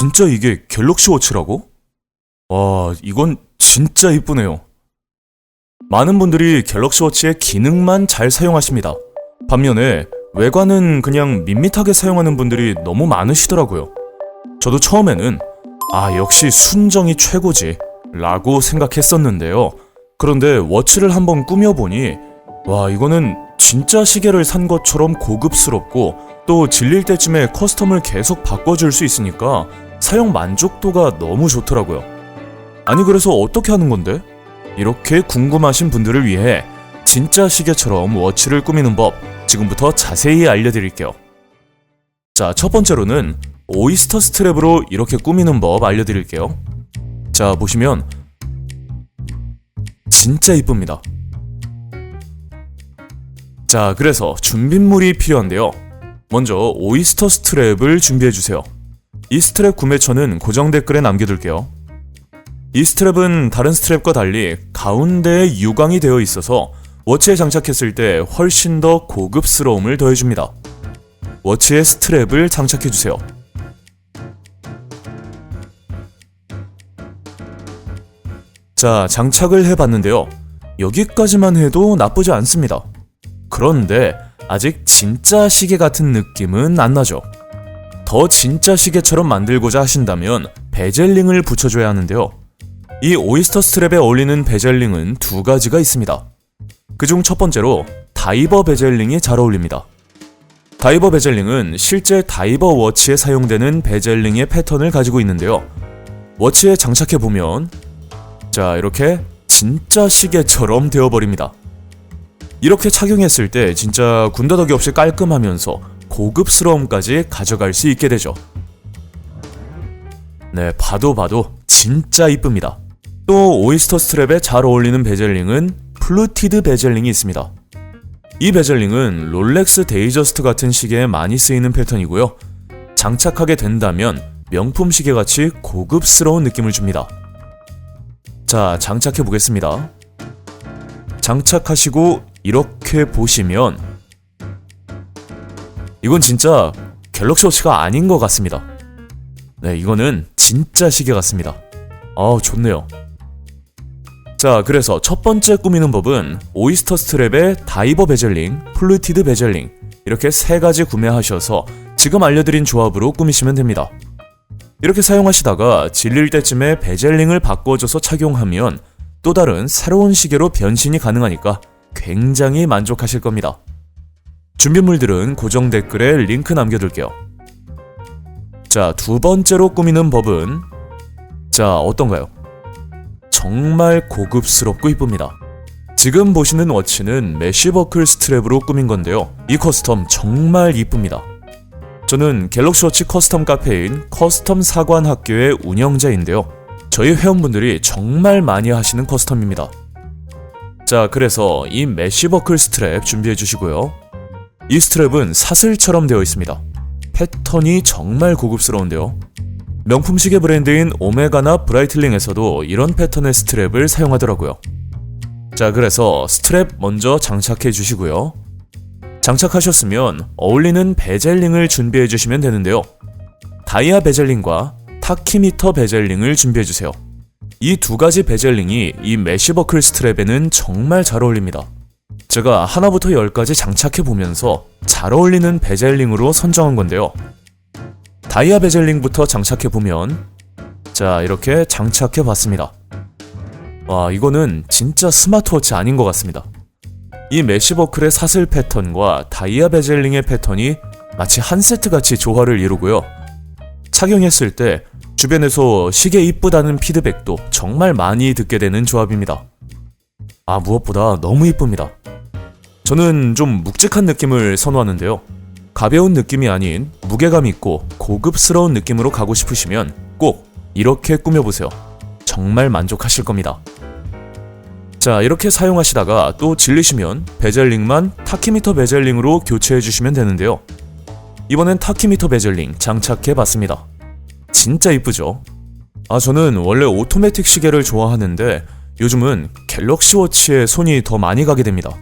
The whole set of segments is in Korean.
진짜 이게 갤럭시 워치라고? 와, 이건 진짜 이쁘네요. 많은 분들이 갤럭시 워치의 기능만 잘 사용하십니다. 반면에 외관은 그냥 밋밋하게 사용하는 분들이 너무 많으시더라고요. 저도 처음에는 아, 역시 순정이 최고지 라고 생각했었는데요. 그런데 워치를 한번 꾸며보니 와, 이거는 진짜 시계를 산 것처럼 고급스럽고 또 질릴 때쯤에 커스텀을 계속 바꿔줄 수 있으니까 사용 만족도가 너무 좋더라고요. 아니 그래서 어떻게 하는 건데? 이렇게 궁금하신 분들을 위해 진짜 시계처럼 워치를 꾸미는 법 지금부터 자세히 알려드릴게요. 자, 첫 번째로는 오이스터 스트랩으로 이렇게 꾸미는 법 알려드릴게요. 자, 보시면 진짜 이쁩니다. 자, 그래서 준비물이 필요한데요. 먼저 오이스터 스트랩을 준비해주세요. 이 스트랩 구매처는 고정 댓글에 남겨둘게요. 이 스트랩은 다른 스트랩과 달리 가운데에 유광이 되어 있어서 워치에 장착했을 때 훨씬 더 고급스러움을 더해줍니다. 워치에 스트랩을 장착해주세요. 자, 장착을 해봤는데요. 여기까지만 해도 나쁘지 않습니다. 그런데 아직 진짜 시계 같은 느낌은 안 나죠. 더 진짜 시계처럼 만들고자 하신다면 베젤링을 붙여줘야 하는데요. 이 오이스터 스트랩에 어울리는 베젤링은 두 가지가 있습니다. 그중 첫 번째로 다이버 베젤링이 잘 어울립니다. 다이버 베젤링은 실제 다이버 워치에 사용되는 베젤링의 패턴을 가지고 있는데요. 워치에 장착해 보면 자 이렇게 진짜 시계처럼 되어 버립니다. 이렇게 착용했을 때 진짜 군더더기 없이 깔끔하면서 고급스러움까지 가져갈 수 있게 되죠. 네, 봐도 봐도 진짜 이쁩니다. 또 오이스터 스트랩에 잘 어울리는 베젤링은 플루티드 베젤링이 있습니다. 이 베젤링은 롤렉스 데이저스트 같은 시계에 많이 쓰이는 패턴이고요. 장착하게 된다면 명품 시계 같이 고급스러운 느낌을 줍니다. 자, 장착해 보겠습니다. 장착하시고 이렇게 보시면 이건 진짜 갤럭시 워치가 아닌 것 같습니다. 네, 이거는 진짜 시계 같습니다. 아우, 좋네요. 자, 그래서 첫 번째 꾸미는 법은 오이스터 스트랩에 다이버 베젤링, 플루티드 베젤링 이렇게 세 가지 구매하셔서 지금 알려드린 조합으로 꾸미시면 됩니다. 이렇게 사용하시다가 질릴 때쯤에 베젤링을 바꿔줘서 착용하면 또 다른 새로운 시계로 변신이 가능하니까 굉장히 만족하실 겁니다. 준비물들은 고정 댓글에 링크 남겨둘게요. 자, 두 번째로 꾸미는 법은 자, 어떤가요? 정말 고급스럽고 이쁩니다. 지금 보시는 워치는 메쉬버클 스트랩으로 꾸민 건데요. 이 커스텀 정말 이쁩니다. 저는 갤럭시 워치 커스텀 카페인 커스텀 사관 학교의 운영자인데요. 저희 회원분들이 정말 많이 하시는 커스텀입니다. 자, 그래서 이 메쉬버클 스트랩 준비해 주시고요. 이 스트랩은 사슬처럼 되어 있습니다. 패턴이 정말 고급스러운데요. 명품 시계 브랜드인 오메가나 브라이틀링에서도 이런 패턴의 스트랩을 사용하더라고요. 자, 그래서 스트랩 먼저 장착해 주시고요. 장착하셨으면 어울리는 베젤링을 준비해 주시면 되는데요. 다이아 베젤링과 타키미터 베젤링을 준비해 주세요. 이 두 가지 베젤링이 이 메쉬버클 스트랩에는 정말 잘 어울립니다. 제가 하나부터 열까지 장착해 보면서 잘 어울리는 베젤링으로 선정한 건데요. 다이아 베젤링부터 장착해 보면 자 이렇게 장착해 봤습니다. 와 이거는 진짜 스마트워치 아닌 것 같습니다. 이 메쉬버클의 사슬 패턴과 다이아 베젤링의 패턴이 마치 한 세트 같이 조화를 이루고요. 착용했을 때 주변에서 시계 이쁘다는 피드백도 정말 많이 듣게 되는 조합입니다. 아 무엇보다 너무 이쁩니다. 저는 좀 묵직한 느낌을 선호하는데요. 가벼운 느낌이 아닌 무게감 있고 고급스러운 느낌으로 가고 싶으시면 꼭 이렇게 꾸며보세요. 정말 만족하실 겁니다. 자, 이렇게 사용하시다가 또 질리시면 베젤링만 타키미터 베젤링으로 교체해 주시면 되는데요. 이번엔 타키미터 베젤링 장착해 봤습니다. 진짜 이쁘죠? 아, 저는 원래 오토매틱 시계를 좋아하는데 요즘은 갤럭시 워치에 손이 더 많이 가게 됩니다.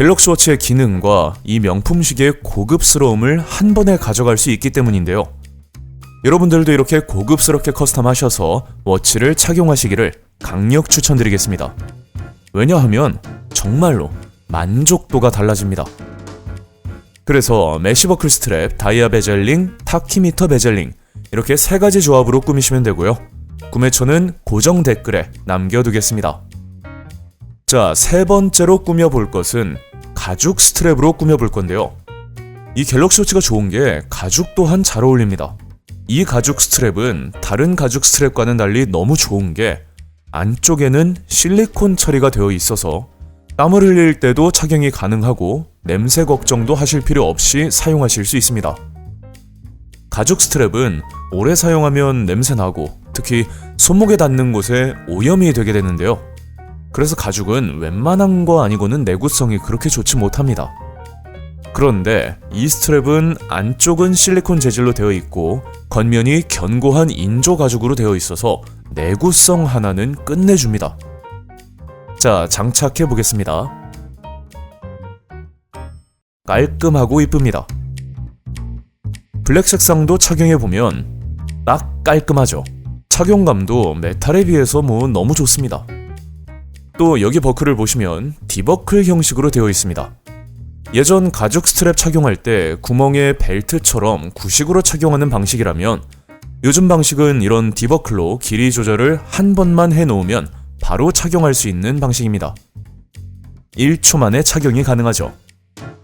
갤럭시 워치의 기능과 이 명품 시계의 고급스러움을 한 번에 가져갈 수 있기 때문인데요. 여러분들도 이렇게 고급스럽게 커스텀하셔서 워치를 착용하시기를 강력 추천드리겠습니다. 왜냐하면 정말로 만족도가 달라집니다. 그래서 메시버클 스트랩, 다이아 베젤링, 타키미터 베젤링 이렇게 세 가지 조합으로 꾸미시면 되고요. 구매처는 고정 댓글에 남겨두겠습니다. 자, 세 번째로 꾸며볼 것은 가죽 스트랩으로 꾸며볼 건데요. 이 갤럭시 워치가 좋은 게 가죽 또한 잘 어울립니다. 이 가죽 스트랩은 다른 가죽 스트랩과는 달리 너무 좋은 게 안쪽에는 실리콘 처리가 되어 있어서 땀을 흘릴 때도 착용이 가능하고 냄새 걱정도 하실 필요 없이 사용하실 수 있습니다. 가죽 스트랩은 오래 사용하면 냄새 나고 특히 손목에 닿는 곳에 오염이 되게 되는데요. 그래서 가죽은 웬만한 거 아니고는 내구성이 그렇게 좋지 못합니다. 그런데 이 스트랩은 안쪽은 실리콘 재질로 되어 있고 겉면이 견고한 인조 가죽으로 되어 있어서 내구성 하나는 끝내줍니다. 자, 장착해 보겠습니다. 깔끔하고 이쁩니다. 블랙 색상도 착용해 보면 딱 깔끔하죠. 착용감도 메탈에 비해서 뭐 너무 좋습니다. 또 여기 버클을 보시면 디버클 형식으로 되어 있습니다. 예전 가죽 스트랩 착용할 때 구멍에 벨트처럼 구식으로 착용하는 방식이라면 요즘 방식은 이런 디버클로 길이 조절을 한 번만 해 놓으면 바로 착용할 수 있는 방식입니다. 1초 만에 착용이 가능하죠.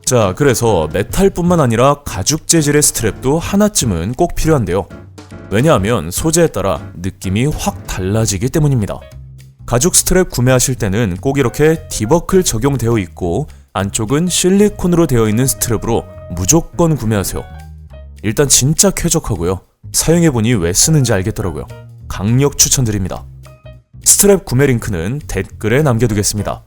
자, 그래서 메탈뿐만 아니라 가죽 재질의 스트랩도 하나쯤은 꼭 필요한데요. 왜냐하면 소재에 따라 느낌이 확 달라지기 때문입니다. 가죽 스트랩 구매하실 때는 꼭 이렇게 디버클 적용되어 있고 안쪽은 실리콘으로 되어 있는 스트랩으로 무조건 구매하세요. 일단 진짜 쾌적하고요. 사용해보니 왜 쓰는지 알겠더라고요. 강력 추천드립니다. 스트랩 구매 링크는 댓글에 남겨두겠습니다.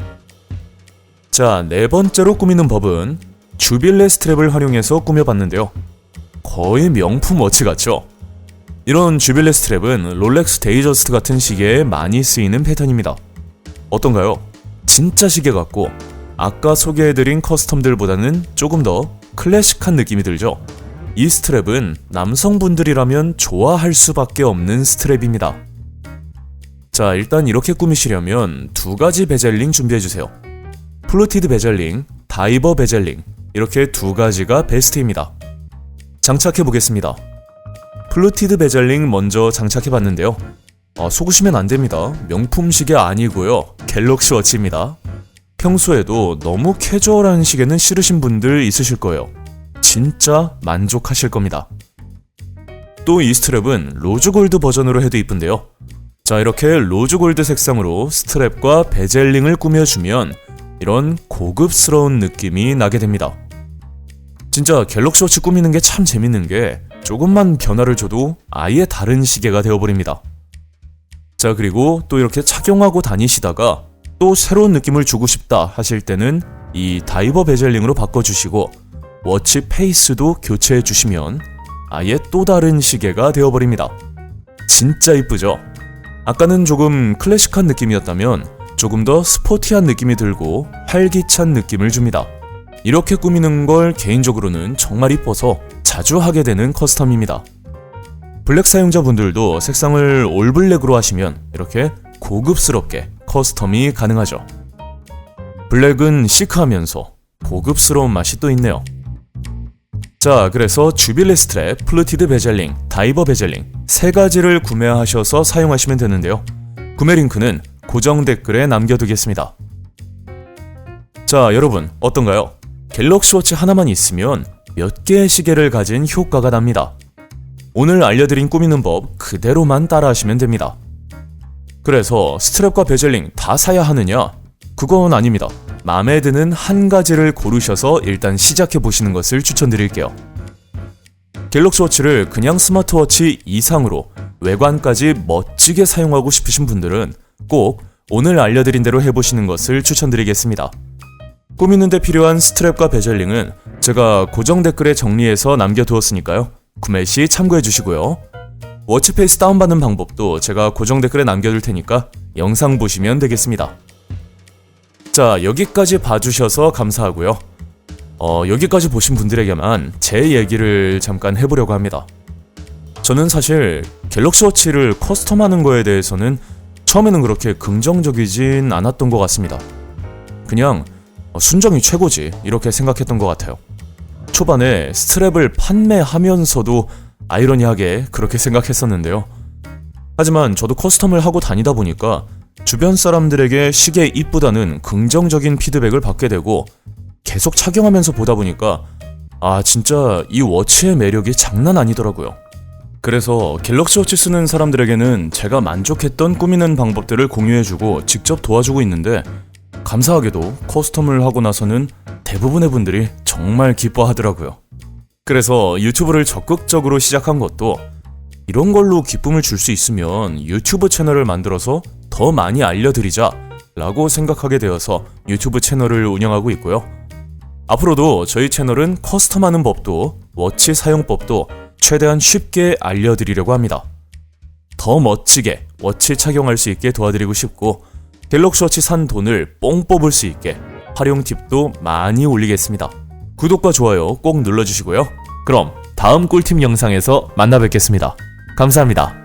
자, 네 번째로 꾸미는 법은 주빌레 스트랩을 활용해서 꾸며봤는데요. 거의 명품 워치 같죠? 이런 주빌레 스트랩은 롤렉스 데이저스트 같은 시계에 많이 쓰이는 패턴입니다. 어떤가요? 진짜 시계 같고 아까 소개해드린 커스텀들보다는 조금 더 클래식한 느낌이 들죠? 이 스트랩은 남성분들이라면 좋아할 수밖에 없는 스트랩입니다. 자, 일단 이렇게 꾸미시려면 두 가지 베젤링 준비해주세요. 플루티드 베젤링, 다이버 베젤링, 이렇게 두 가지가 베스트입니다. 장착해 보겠습니다. 플루티드 베젤링 먼저 장착해 봤는데요. 아, 속으시면 안 됩니다. 명품 시계 아니고요. 갤럭시 워치입니다. 평소에도 너무 캐주얼한 시계는 싫으신 분들 있으실 거예요. 진짜 만족하실 겁니다. 또 이 스트랩은 로즈골드 버전으로 해도 이쁜데요. 자, 이렇게 로즈골드 색상으로 스트랩과 베젤링을 꾸며주면 이런 고급스러운 느낌이 나게 됩니다. 진짜 갤럭시 워치 꾸미는 게 참 재밌는 게 조금만 변화를 줘도 아예 다른 시계가 되어버립니다. 자, 그리고 또 이렇게 착용하고 다니시다가 또 새로운 느낌을 주고 싶다 하실 때는 이 다이버 베젤링으로 바꿔주시고 워치 페이스도 교체해 주시면 아예 또 다른 시계가 되어버립니다. 진짜 이쁘죠? 아까는 조금 클래식한 느낌이었다면 조금 더 스포티한 느낌이 들고 활기찬 느낌을 줍니다. 이렇게 꾸미는 걸 개인적으로는 정말 이뻐서 자주 하게 되는 커스텀입니다. 블랙 사용자분들도 색상을 올블랙으로 하시면 이렇게 고급스럽게 커스텀이 가능하죠. 블랙은 시크하면서 고급스러운 맛이 또 있네요. 자, 그래서 주빌레 스트랩, 플루티드 베젤링, 다이버 베젤링 세 가지를 구매하셔서 사용하시면 되는데요. 구매 링크는 고정 댓글에 남겨두겠습니다. 자, 여러분 어떤가요? 갤럭시 워치 하나만 있으면 몇 개의 시계를 가진 효과가 납니다. 오늘 알려드린 꾸미는 법 그대로만 따라하시면 됩니다. 그래서 스트랩과 베젤링 다 사야 하느냐? 그건 아닙니다. 마음에 드는 한 가지를 고르셔서 일단 시작해 보시는 것을 추천드릴게요. 갤럭시 워치를 그냥 스마트워치 이상으로 외관까지 멋지게 사용하고 싶으신 분들은 꼭 오늘 알려드린 대로 해보시는 것을 추천드리겠습니다. 꾸미는데 필요한 스트랩과 베젤링은 제가 고정 댓글에 정리해서 남겨두었으니까요. 구매 시 참고해 주시고요. 워치페이스 다운받는 방법도 제가 고정 댓글에 남겨둘 테니까 영상 보시면 되겠습니다. 자, 여기까지 봐주셔서 감사하고요. 어, 여기까지 보신 분들에게만 제 얘기를 잠깐 해보려고 합니다. 저는 사실 갤럭시 워치를 커스텀하는 거에 대해서는 처음에는 그렇게 긍정적이진 않았던 것 같습니다. 그냥 어, 순정이 최고지 이렇게 생각했던 것 같아요. 초반에 스트랩을 판매하면서도 아이러니하게 그렇게 생각했었는데요. 하지만 저도 커스텀을 하고 다니다 보니까 주변 사람들에게 시계 이쁘다는 긍정적인 피드백을 받게 되고 계속 착용하면서 보다 보니까 아 진짜 이 워치의 매력이 장난 아니더라고요. 그래서 갤럭시 워치 쓰는 사람들에게는 제가 만족했던 꾸미는 방법들을 공유해주고 직접 도와주고 있는데 감사하게도 커스텀을 하고 나서는 대부분의 분들이 정말 기뻐하더라고요. 그래서 유튜브를 적극적으로 시작한 것도 이런 걸로 기쁨을 줄 수 있으면 유튜브 채널을 만들어서 더 많이 알려드리자 라고 생각하게 되어서 유튜브 채널을 운영하고 있고요. 앞으로도 저희 채널은 커스텀하는 법도 워치 사용법도 최대한 쉽게 알려드리려고 합니다. 더 멋지게 워치 착용할 수 있게 도와드리고 싶고 갤럭시 워치 산 돈을 뽕 뽑을 수 있게 활용 팁도 많이 올리겠습니다. 구독과 좋아요 꼭 눌러주시고요. 그럼 다음 꿀팁 영상에서 만나 뵙겠습니다. 감사합니다.